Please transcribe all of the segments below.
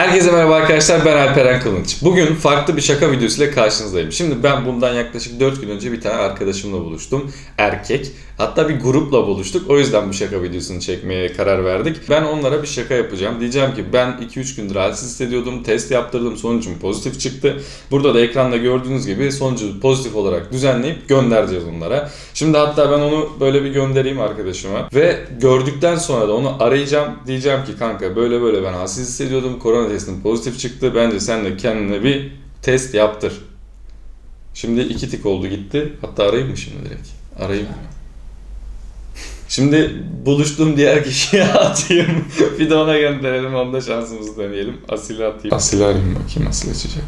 Herkese merhaba arkadaşlar ben Alperen Kılınç. Bugün farklı bir şaka videosuyla karşınızdayım. Şimdi ben bundan yaklaşık 4 gün önce bir tane arkadaşımla buluştum. Erkek. Hatta bir grupla buluştuk. O yüzden bu şaka videosunu çekmeye karar verdik. Ben onlara bir şaka yapacağım. Diyeceğim ki ben 2-3 gündür halsiz hissediyordum. Test yaptırdım. Sonucum pozitif çıktı. Burada da ekranda gördüğünüz gibi sonucu pozitif olarak düzenleyip göndereceğiz onlara. Şimdi hatta ben onu böyle bir göndereyim arkadaşıma. Ve gördükten sonra da onu arayacağım. Diyeceğim ki kanka böyle böyle ben halsiz hissediyordum. Korona testim pozitif çıktı. Bence sen de kendine bir test yaptır. Şimdi iki tik oldu gitti. Hatta arayayım mı şimdi direkt? Arayayım mı? Şimdi buluştuğum diğer kişiye atayım. bir de ona gönderelim. Onda şansımızı deneyelim. Asil'i atayım. Asil'i arayayım bakayım. Asil açacak.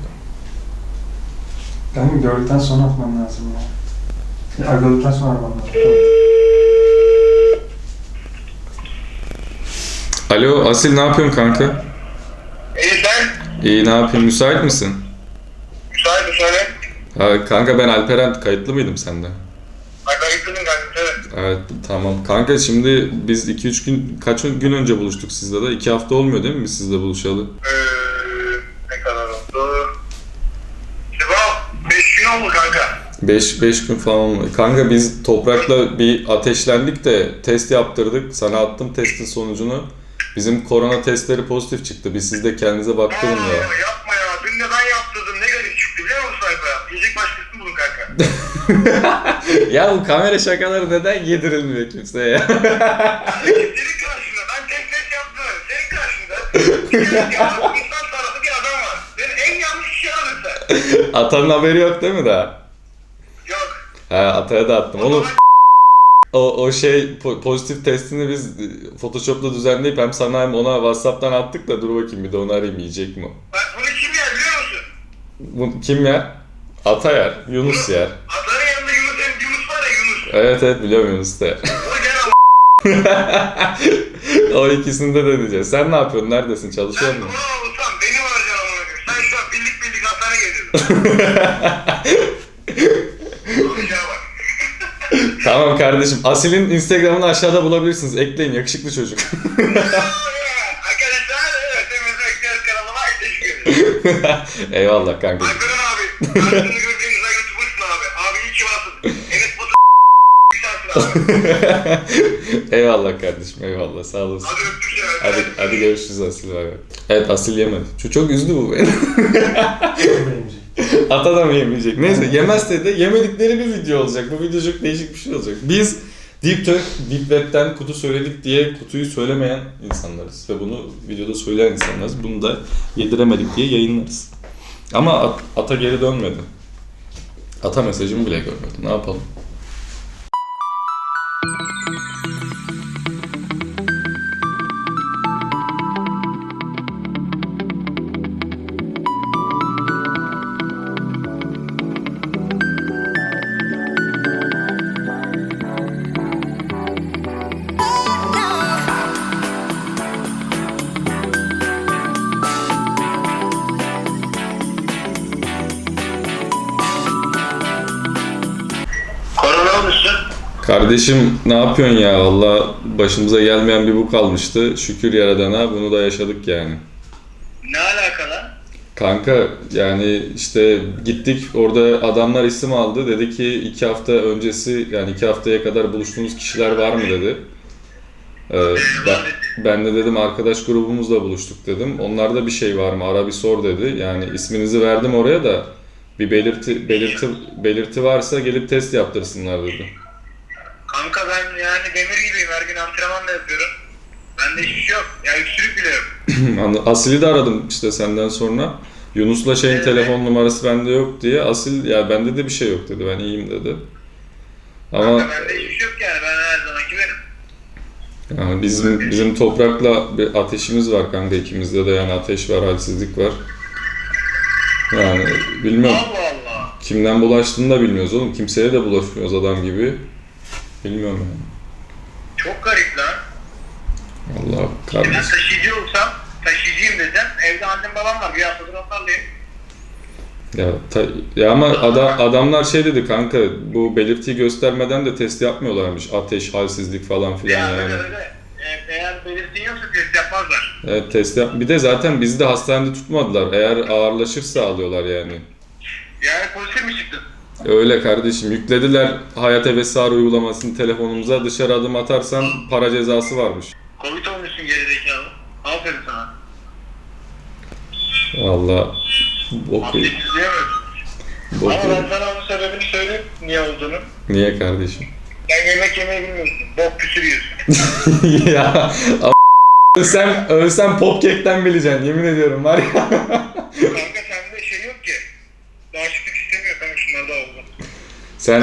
Ben gördükten sonra atmam lazım ya. Ya gördükten sonra atmam lazım. Alo Asil ne yapıyorsun kanka? İyi ne yapayım? Müsait misin? Müsait mi söyle? Ha, kanka ben Alperen. Kayıtlı mıydım sende? Ay ben yıkıldım kanka söyle. Evet tamam. Kanka şimdi biz 2-3 gün kaç gün önce buluştuk sizle de? 2 hafta olmuyor değil mi biz sizle buluşalı? Ee, ne kadar oldu? İşte bu 5 gün oldu kanka. 5 5 gün falan olmadı. Kanka biz toprakla bir ateşlendik de test yaptırdık. Sana attım testin sonucunu. Bizim korona testleri pozitif çıktı. Biz siz de kendinize baktırın Aa, ya. yapma ya. Dün de ben yaptırdım. Ne garip çıktı biliyor musun Alper? Diyecek başkası bulun kanka. ya bu kamera şakaları neden yedirilmiyor kimseye ya? Senin karşında. Ben tek tek yaptım. Senin karşında. Bir kere ya, insan tarafı bir adam var. Beni en yanlış kişi aradın sen. Atanın haberi yok değil mi daha? Yok. He Atay'a da attım. Oğlum o, o şey po- pozitif testini biz e, Photoshop'ta düzenleyip hem sana hem ona Whatsapp'tan attık da dur bakayım bir de onu arayayım yiyecek mi o? Ben, bunu kim yer biliyor musun? Bu, kim yer? Ata yer. Yunus yer. Atanın yanında Yunus, Yunus var ya Yunus. Evet evet biliyorum Yunus da yer. O gel o ikisini de deneyeceğiz. Sen ne yapıyorsun? Neredesin? Çalışıyor Ben musun? korona olsam beni varacaksın amına koyayım. Sen şu an bildik bildik hastane geziyorsun. Konuşağa bak. tamam kardeşim. Asil'in Instagram'ını aşağıda bulabilirsiniz. Ekleyin yakışıklı çocuk. Arkadaşlar evet hepinizi bekliyoruz kanalıma. Teşekkür ederim. Eyvallah kanka. Alperen abi. Karşını gördüğünüzde YouTube'sun abi. Abi iyi ki varsın. Enes Batur sensin abi. eyvallah kardeşim eyvallah sağ olasın. Hadi öptüm seni. Hadi, hadi görüşürüz Asil bay. Evet Asil yemedi. Şu çok üzdü bu beni. Yemeyecek. Ata da mı yemeyecek? Neyse yemezse de yemedikleri bir video olacak. Bu video çok değişik bir şey olacak. Biz Deep Turk, Deep Web'den kutu söyledik diye kutuyu söylemeyen insanlarız. Ve bunu videoda söyleyen insanlarız. Bunu da yediremedik diye yayınlarız. Ama At- Ata geri dönmedi. Ata mesajımı bile görmedi. Ne yapalım? Kardeşim ne yapıyorsun ya? Valla başımıza gelmeyen bir bu kalmıştı. Şükür yaradana bunu da yaşadık yani. Ne alakalı? Kanka yani işte gittik orada adamlar isim aldı. Dedi ki iki hafta öncesi yani iki haftaya kadar buluştuğunuz kişiler var mı dedi. Ee, ben, ben de dedim arkadaş grubumuzla buluştuk dedim. Onlarda bir şey var mı ara bir sor dedi. Yani isminizi verdim oraya da bir belirti belirti belirti varsa gelip test yaptırsınlar dedi. Kanka ben yani demir gibiyim. Her gün antrenman da yapıyorum. Bende hiçbir şey yok. Ya öksürük bile yok. Asil'i de aradım işte senden sonra. Yunus'la şeyin telefon numarası bende yok diye. Asil ya bende de bir şey yok dedi. Ben iyiyim dedi. Ama Kanka bende hiçbir şey yok yani. Ben her zamanki benim. yani bizim bizim toprakla bir ateşimiz var kanka ikimizde de yani ateş var, halsizlik var. Yani bilmiyorum. Allah Allah. Kimden bulaştığını da bilmiyoruz oğlum. Kimseye de bulaşmıyoruz adam gibi. Bilmiyorum yani. Çok garip lan. Allah Ben kardeşim. taşıyıcı olsam, taşıyıcıyım desem, evde annem babam var, bir haftadır onlarlayım. Ya, ta- ya ama ada- adamlar şey dedi kanka bu belirtiyi göstermeden de test yapmıyorlarmış. Ateş, halsizlik falan filan Ya yani. öyle öyle. E, eğer belirtin yoksa test yapmazlar. Evet test yap. Bir de zaten bizi de hastanede tutmadılar. Eğer ağırlaşırsa alıyorlar yani. Yani polise mi çıktın? Öyle kardeşim yüklediler Hayat Hevesar uygulamasını telefonumuza dışarı adım atarsan para cezası varmış. Covid olmuşsun gerizekalı. Aferin sana. Valla boku. Ama ben sana onun sebebini söyleyeyim niye olduğunu. Niye kardeşim? Sen yemek yemeyi bilmiyorsun. Bok püsürüyorsun. ya a- ölsem, ölsem popkekten bileceksin yemin ediyorum var ya. Kanka sende şey yok ki. Bağışıklık sistemi yok ama şunlarda oldu. Sen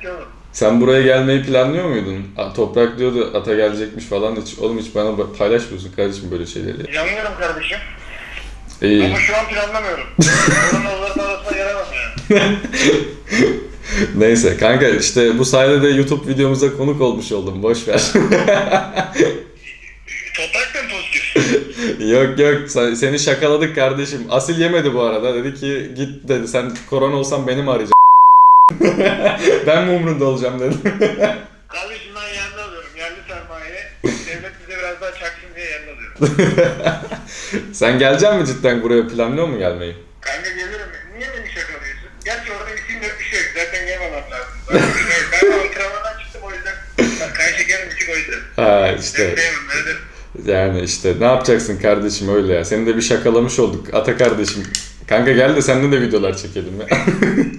ki oğlum. sen buraya gelmeyi planlıyor muydun? Toprak diyordu ata gelecekmiş falan hiç oğlum hiç bana ba- paylaşmıyorsun kardeşim böyle şeyleri. Planlıyorum kardeşim. İyi. Ama şu an planlamıyorum. Koronaların arasında yer alamam yani. Neyse kanka işte bu sayede de YouTube videomuza konuk olmuş oldum boş ver. Toprak mı pozitif? yok yok sen- seni şakaladık kardeşim. Asil yemedi bu arada. Dedi ki git dedi sen korona olsan beni mi arayacaksın? ben mi umrunda olacağım dedi. Kardeşim ben yerli alıyorum. Yerli sermaye. Devlet bize biraz daha çaksın diye yerli alıyorum. sen gelecek misin cidden buraya planlıyor mu gelmeyi? Kanka gelirim. Niye beni şakalıyorsun? Gerçi orada bir film yok bir şey yok. Zaten gelmemem lazım. Şey yok. Ben antrenmandan çıktım o yüzden. Ben kan şekerim düşük o yüzden. Ha Ben işte yani işte ne yapacaksın kardeşim öyle ya. Seni de bir şakalamış olduk. Ata kardeşim. Kanka gel de seninle de videolar çekelim ya.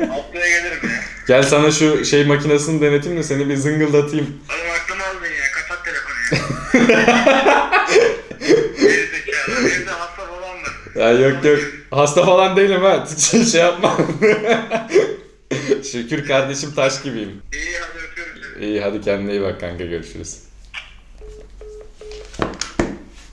Haftaya gelirim. Gel sana şu şey makinesini deneteyim de seni bir zıngıldatayım. Oğlum aklımı aldın ya. Kapat telefonu ya. Gerizekalı. Evde hasta falan. Ya yok yok. Hasta falan değilim ha. şey yapma. Şükür kardeşim taş gibiyim. İyi hadi öpüyorum seni. İyi hadi kendine iyi bak kanka görüşürüz.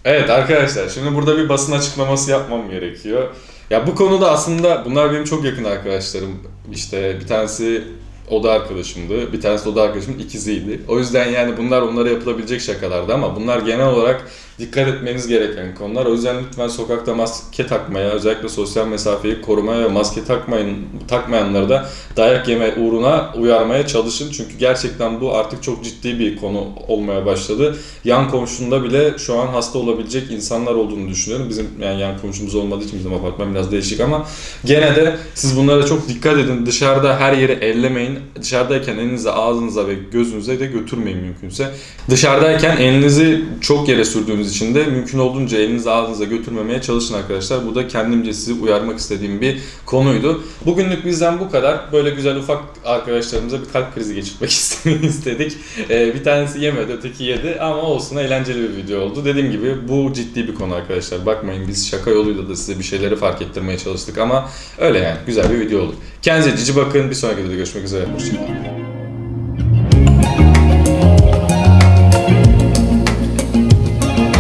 Evet arkadaşlar şimdi burada bir basın açıklaması yapmam gerekiyor. Ya bu konuda aslında bunlar benim çok yakın arkadaşlarım. İşte bir tanesi oda arkadaşımdı. Bir tanesi oda arkadaşımın ikiziydi. O yüzden yani bunlar onlara yapılabilecek şakalardı ama bunlar genel olarak dikkat etmeniz gereken konular. O yüzden lütfen sokakta maske takmaya, özellikle sosyal mesafeyi korumaya ve maske takmayın, takmayanları da dayak yeme uğruna uyarmaya çalışın. Çünkü gerçekten bu artık çok ciddi bir konu olmaya başladı. Yan komşunda bile şu an hasta olabilecek insanlar olduğunu düşünüyorum. Bizim yani yan komşumuz olmadığı için bizim apartman biraz değişik ama gene de siz bunlara çok dikkat edin. Dışarıda her yeri ellemeyin. Dışarıdayken elinizi ağzınıza ve gözünüze de götürmeyin mümkünse. Dışarıdayken elinizi çok yere sürdüğünüz için de mümkün olduğunca elinizi ağzınıza götürmemeye çalışın arkadaşlar. Bu da kendimce sizi uyarmak istediğim bir konuydu. Bugünlük bizden bu kadar. Böyle güzel ufak arkadaşlarımıza bir kalp krizi geçirmek istedik. Ee, bir tanesi yemedi, öteki yedi ama olsun eğlenceli bir video oldu. Dediğim gibi bu ciddi bir konu arkadaşlar. Bakmayın biz şaka yoluyla da size bir şeyleri fark ettirmeye çalıştık ama öyle yani güzel bir video oldu. Kendinize cici bakın. Bir sonraki videoda görüşmek üzere. Música